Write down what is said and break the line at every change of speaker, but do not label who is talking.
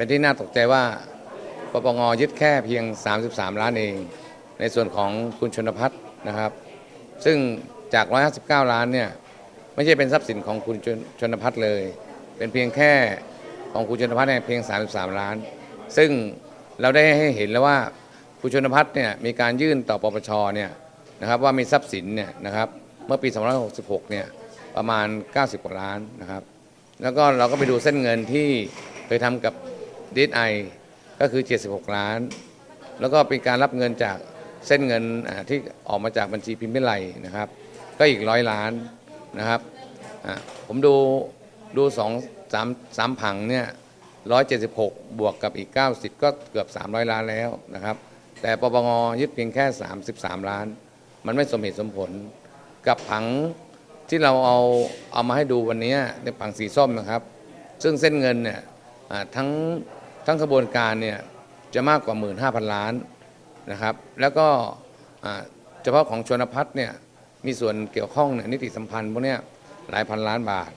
เป็นที่น่าตกใจว่าปปงยึดแค่เพียง 33 ล้านเอง ในส่วนของคุณชนพัฒน์นะครับ ซึ่งจาก 159 ล้านเนี่ยไม่ใช่เป็นทรัพย์สินของคุณชนพัฒน์เลย เป็นเพียงแค่ของคุณชนพัฒน์เนี่ยเพียง 33 ล้าน ซึ่งเราได้ให้เห็นแล้วว่าคุณชนพัฒน์เนี่ยมีการยื่นต่อปปชเนี่ยนะครับว่ามีทรัพย์สินเนี่ยนะครับเมื่อปี 2566 เนี่ยประมาณ 90 กว่าล้านนะครับ แล้วก็เราก็ไปดูเส้นเงินที่เคยทำกับ ดีไอก็คือ 76 ล้าน แล้วก็เป็นการรับเงินจากเส้นเงินที่ออกมาจากบัญชีพิมพ์ไม่ไลนะครับ ก็อีกร้อยล้านนะครับผมดูดูสองสามสามผังเนี่ยร้อยเจ็ดสิบหกบวกกับอีก 90 ก็เกือบ 300 ล้านแล้วนะครับ แต่ปปงยึดเพียงแค่ 33 ล้าน มันไม่สมเหตุสมผล กับผังที่เราเอาเอามาให้ดูวันนี้ในผังสีส้มนะครับ ซึ่งเส้นเงินเนี่ยอ่า ทั้งทั้งขบวนการเนี่ยจะมากกว่า 15,000 ล้านนะครับ แล้วก็เฉพาะของชนพัฒน์เนี่ยมีส่วนเกี่ยวข้องเนี่ยนิติสัมพันธ์พวกเนี้ยหลายพันล้านบาท